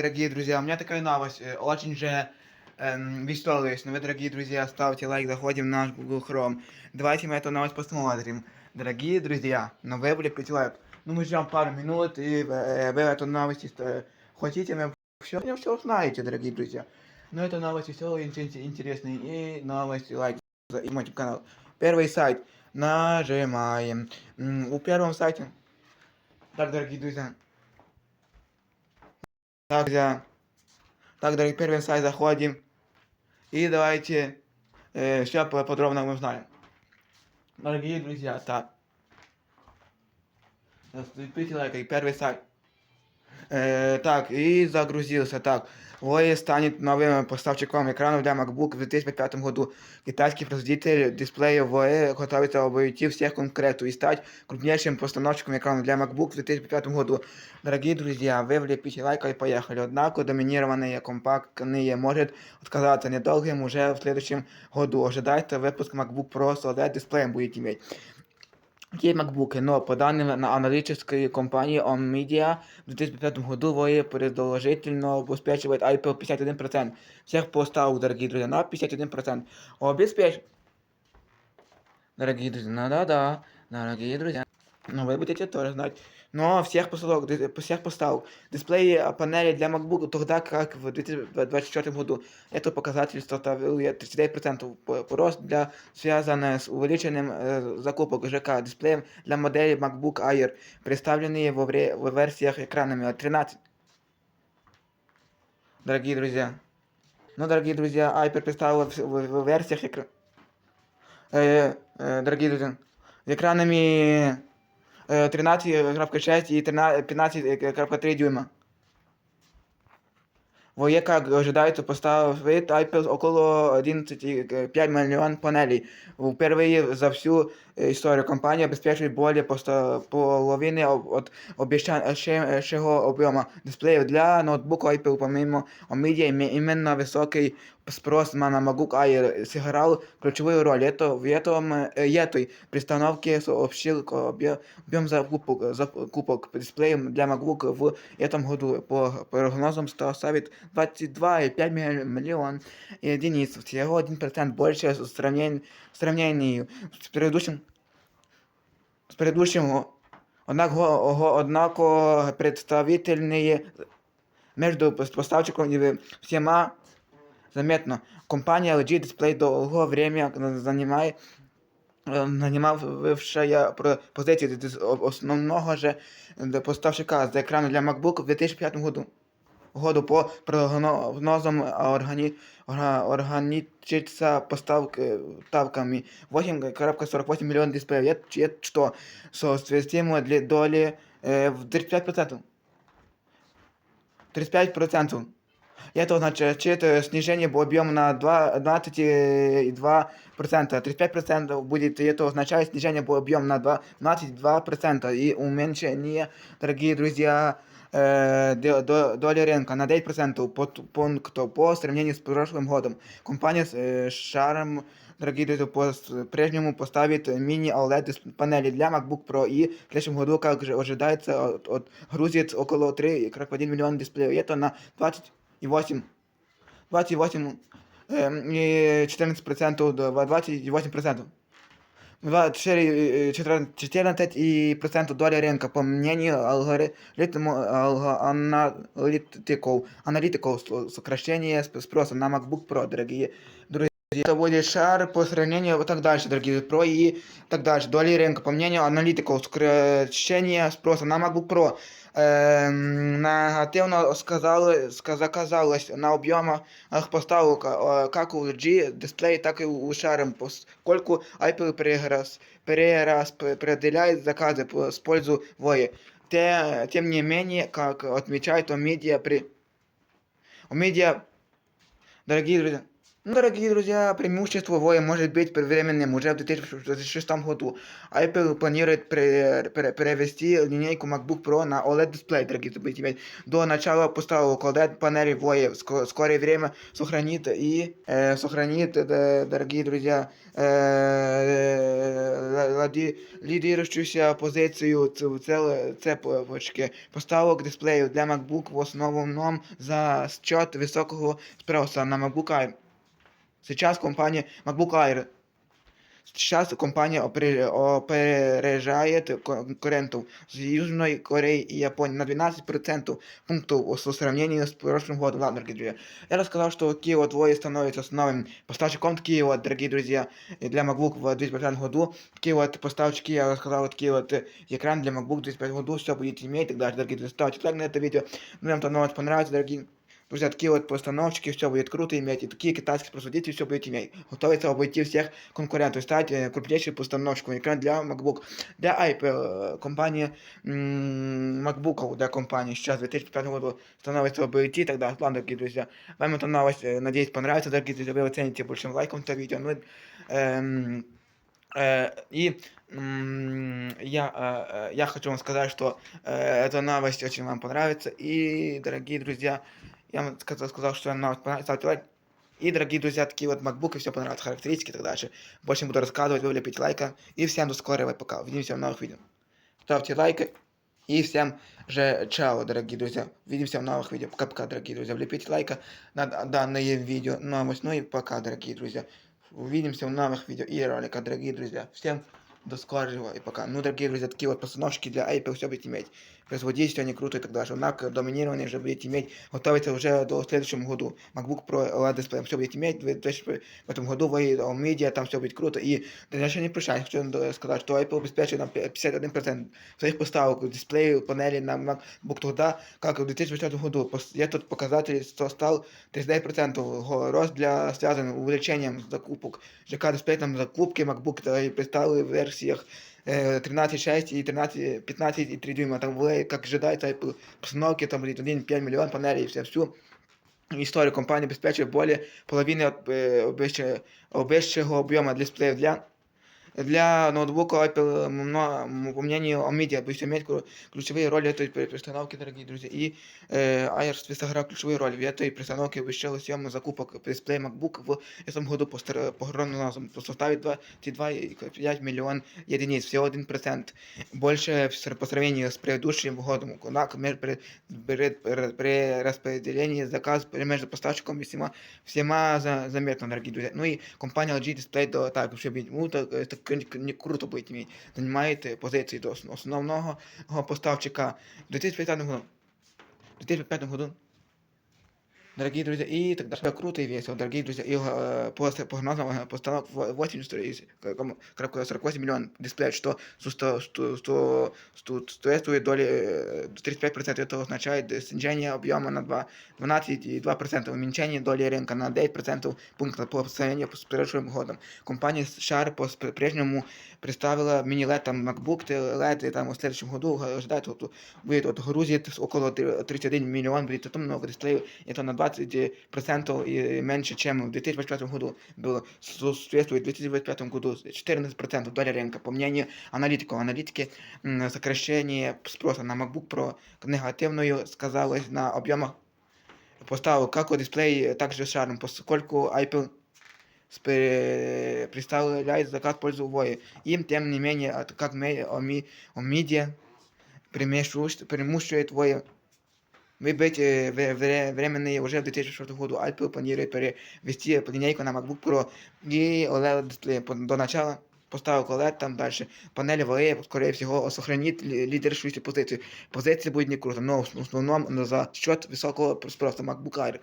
Дорогие друзья, у меня такая новость, э, очень же эм, веселая. Но вы, дорогие друзья, ставьте лайк, заходим в наш Google Chrome. Давайте мы эту новость посмотрим. Дорогие друзья, но вы влепите лайк. Ну, мы ждем пару минут, и э, вы эту новость э, хотите, мы все, все узнаете, дорогие друзья. Но это новость веселая, ин- интересная, и новость, лайк, за- мой канал. Первый сайт. Нажимаем. У первом сайте. Так, дорогие друзья. Так, друзья. Так, дорогие, первый сайт заходим. И давайте э, все подробно мы узнаем. Дорогие друзья, так. Залепите лайк, и первый сайт. Э, так, и загрузился. Так, Huawei станет новым поставщиком экранов для MacBook в 2005 году. Китайский производитель дисплея Huawei готовится обойти всех конкурентов и стать крупнейшим постановщиком экранов для MacBook в 2005 году. Дорогие друзья, вы влепите лайк и поехали. Однако доминированные компактные может отказаться недолгим уже в следующем году. Ожидайте выпуск MacBook Pro с OLED-дисплеем будет иметь. Есть макбуки, но по данным на аналитической компании OnMedia в 2005 году вы предположительно обеспечивает IPO 51% всех поставок, дорогие друзья, на 51%. Обеспечь... Дорогие друзья, на да-да, дорогие друзья. Ну, вы будете тоже знать. Но всех поставок, ди- всех поставок. Дисплеи а, панели для MacBook тогда как в 2024 году. Это показатель составил 39% по- рост для связанный с увеличением э, закупок ЖК дисплеем для модели MacBook Air, представленные во вре- в версиях экранами от 13. Дорогие друзья. Ну, дорогие друзья, Hyper представила в, в- в версиях экра... э, э, дорогие друзья, с экранами э, 13.6 и 13 15.3 дюйма. Воєка ожидається поставив поставит Apple около 11,5 мільйон панелей. вперше за всю э, историю компания обеспечивает более поста- половины об- от обещанного объема дисплеев для ноутбука Apple, помимо Nvidia, име- именно высокий спрос на MacBook Air сыграл ключевую роль. Это, в этом, э, этой пристановке сообщил объ- объем закупок, закупок дисплеев для MacBook в этом году по прогнозам составит 22,5 милли- миллион единиц, всего 1% больше в сравнении, в сравнении с предыдущим предыдущим однако, представительные между поставщиком и всема заметно. Компания LG Display долгое время занимает занимавшая про- позицію основного же поставщика з екрану для MacBook в 2005 году Году по прогнозам органі, орга- органічиться поставки ставками 8,48 миллионов дисплеев. Это, это что? Соответствует для доли э, в 35%. 35%. И это означает э, снижение объема на 2 12,2%. 35% будет, и это означает снижение объема на 2 12,2% и уменьшение, дорогие друзья, э, до- до- доли рынка на 9% по т- пункту по сравнению с прошлым годом. Компания с э, шаром, дорогие друзья, по с- прежнему поставит мини OLED дисп- панели для MacBook Pro и в следующем году, как же ожидается, от, от грузит около 3,1 миллиона дисплеев. И это на 28 28 эм, и 14% до 28%. 24, 14 и процентов доли рынка, по мнению алгоритму алго- аналитиков, аналитиков сокращение спроса на MacBook Pro, дорогие друзья Это будет шар по сравнению и так дальше, дорогие Pro и так дальше. Доли рынка, по мнению аналитиков, сокращение спроса на MacBook Pro эм, негативно сказали, ска- заказалось на объемах поставок э, как у LG дисплей, так и у Sharp, поскольку Apple перерас, перераспределяет заказы по с пользу Voya. Те- Тем не менее, как отмечает Омедиа при... Омедиа, дорогие друзья, Ну, дорогие друзья, преимущество Воя может быть временным уже в 2006 году. Apple планирует пре- пре- перевести линейку MacBook Pro на OLED-дисплей, дорогие друзья. До начала поставок OLED-панели Воя в ско- скорое время сохранит и э, сохранит, э, дорогие друзья, э, лади- лидирующую позицию ц- в цел- цепочки поставок дисплею для MacBook в основном за счет високого спроса на MacBook Air. Сейчас компания MacBook Air. Сейчас компания опре- опережает конкурентов с Южной Кореей и Японией на 12% пунктов с сравнением с прошлым годом. Ладно, дорогие друзья. Я рассказал, что Kia двое становится основным поставщиком Kia, вот, дорогие друзья, и для MacBook в 2005 году. Такие вот поставщики, я рассказал, вот такие вот э, экран для MacBook в 2005 году, все будете иметь и так далее, дорогие друзья. Ставьте лайк на это видео. Ну, вам то новость понравится, дорогие Друзья, такие вот постановочки, все будет круто иметь, и такие китайские производители все будете иметь. Готовится обойти всех конкурентов, стать э, крупнейшей постановщиком экран для MacBook. Для Apple э, компания м, MacBook для компании сейчас в 2005 году становится обойти, тогда ладно, дорогие друзья. Вам эта новость, э, надеюсь, понравится, дорогие друзья, вы оцените большим лайком это видео. Ну, эм, э, и я, я хочу вам сказать, что эта новость очень вам понравится. И, дорогие друзья, я вам сказал, что вам понравится, ставьте лайк. И, дорогие друзья, такие вот MacBook, и все понравится, характеристики и так дальше. Больше не буду рассказывать, вы влепите лайка. И всем до скорого, пока. Увидимся в новых видео. Ставьте лайки. И всем же чао, дорогие друзья. Увидимся в новых видео. Пока-пока, дорогие друзья. Влепите лайка на данное видео, новость. Ну и пока, дорогие друзья. Увидимся в новых видео и роликах, дорогие друзья. Всем до скорого и пока. Ну, дорогие друзья, такие вот постановщики для Apple все будете иметь. Производительство они круто и так дальше. Однако доминирование уже будете иметь. Готовится уже до следующего году. MacBook Pro OLED дисплей все будете иметь. В 2000 в этом году вы Media, там все будет круто. И дальше не прощаюсь. Хочу вам сказать, что Apple обеспечивает нам 51% своих поставок дисплею, панели на MacBook тогда, как в 2020 году. Пос- Этот показатель сто- стал 39% го- рост для связан увеличением закупок. ЖК дисплей там закупки MacBook та и представили в версиях э, 13.6 и 13, 15 и 3 дюйма. Там были, как ожидается, Apple постановки, там будет 1,5 миллион панелей, все, всю историю компании обеспечивает более половины от э, обеща- обещанного объема дисплеев для для ноутбука Apple, мно- по мнению Nvidia, будет иметь ключ- ключевые роли этой при- пристановки, дорогие друзья. И э, Ayers сыграл ключевую роль в этой пристановке обещал съем закупок дисплея MacBook в этом году по, стар- по прогнозам по составе 22,5 миллион единиц, всего 1%. Больше в ср- по сравнению с предыдущим годом. Однако мер- при, при, при- при распределении заказ между поставщиком весьма, весьма за, заметно, дорогие друзья. Ну и компания LG Display до так, вообще быть, ну, так, это к- не круто будет иметь, занимает э, позиції до основного го поставщика в 2005 году. В 2005 году Дорогие друзья, и тогда все круто и весело, дорогие друзья, и э, по с- прогнозам э, постановок в 80,48 миллион дисплеев, что сто- сто- сто- сто- сто- соответствует доле э, 35%, это означает э, снижение объема на 2 12,2%, уменьшение доли рынка на 9% пунктов по сравнению с прошлым годом. Компания Sharp по-прежнему представила мини-LED, там MacBook LED, и там в следующем году ожидает, вот, будет вот, грузит около три- 31 миллион, будет это много дисплеев, это на 20% и меньше, чем в 2025 году было, соответствует в 2025 году 14% доля рынка, по мнению аналитиков. Аналитики м, сокращение спроса на MacBook Pro негативную сказалось на объемах поставок, как у дисплей, также шаром, поскольку Apple спе- представляет заказ в пользу Voya. Им, тем не менее, от- как ме- оми- Омидия преимуществует преимуществует Voya. Выбить э, вре- вре- временные уже в 2004 году Apple планирует перевести линейку на MacBook Pro и OLED дисплей По- до начала поставок OLED там дальше. Панель VE, скорее всего, сохранит ли- лидирующую позицию. Позиция будет не круто, но в основном за счет высокого спроса MacBook Air.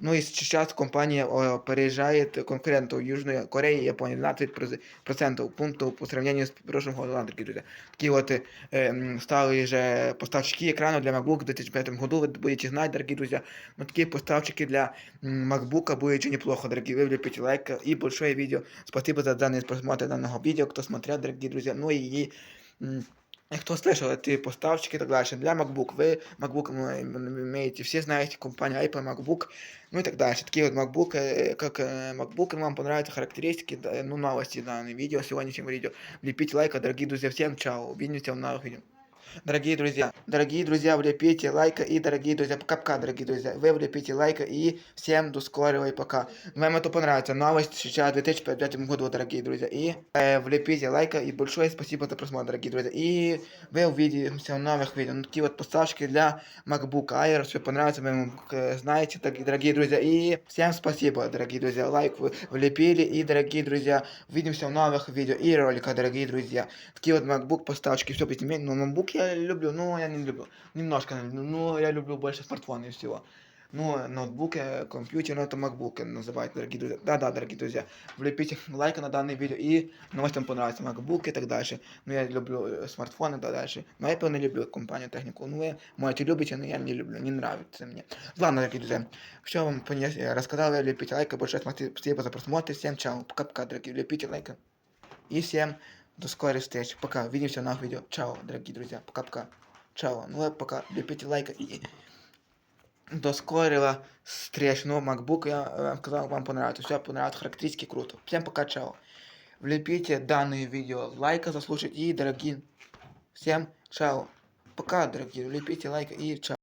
Ну и сейчас компания о, опережает конкурентов Южной Кореи и Японии 12% пунктов по сравнению с прошлым годом, ладно, дорогие друзья. Такие вот э, м, стали же поставщики экранов для MacBook в 2005 году, вы будете знать, дорогие друзья. Но такие поставщики для м, MacBook будет очень неплохо, дорогие. Вы влепите лайк и большое видео. Спасибо за данный просмотр данного видео, кто смотрел, дорогие друзья. Ну и, и м, Кто слышал эти поставщики и так дальше. Для MacBook. Вы MacBook м- имеете, все знаете компанию Apple, MacBook, ну и так дальше. Такие вот MacBook, э, как э, MacBook, вам понравятся характеристики, да, ну новости данное видео, сегодняшнего видео. Влепите лайк, а, дорогие друзья, всем чао. Увидимся в новых видео. Дорогие друзья, дорогие друзья, влепите лайка и, дорогие друзья, пока-пока, дорогие друзья, вы влепите лайка и всем до скорого и пока. Вам это понравится, новость сейчас в 2005 году, дорогие друзья, и э, влепите лайка и большое спасибо за просмотр, дорогие друзья, и вы увидимся в новых видео, ну такие вот поставки для MacBook Air, все понравится, вы знаете, дорогие, друзья, и всем спасибо, дорогие друзья, лайк вы влепили, и, дорогие друзья, увидимся в новых видео и роликах, дорогие друзья. Такие вот MacBook поставочки, все иметь. Но MacBook я люблю, но я не люблю. Немножко, не люблю, но я люблю больше смартфоны и всего. Ну, ноутбук, э, компьютер, ну это MacBook называют, дорогие друзья. Да-да, дорогие друзья. Влепите лайк на данное видео и новость вам понравится, MacBook и так дальше. Ну, я люблю э, смартфоны и так дальше. Но Apple не люблю компанию технику. Ну, вы можете любите, но я не люблю, не нравится мне. Ладно, дорогие друзья, все вам понес- э, рассказал, я лепите лайк, большое спасибо за просмотр, всем чао, пока-пока, дорогие, лепите лайк. И всем до скорых встреч. Пока. Увидимся в новых видео. Чао, дорогие друзья. Пока-пока. Чао. Ну а пока. Лепите лайк и до скорого встреч. Ну, MacBook, я вам сказал, вам понравится. Все понравится. Характеристики круто. Всем пока, чао. Влепите данное видео лайка заслушать. И, дорогие, всем чао. Пока, дорогие. Влепите лайк и чао.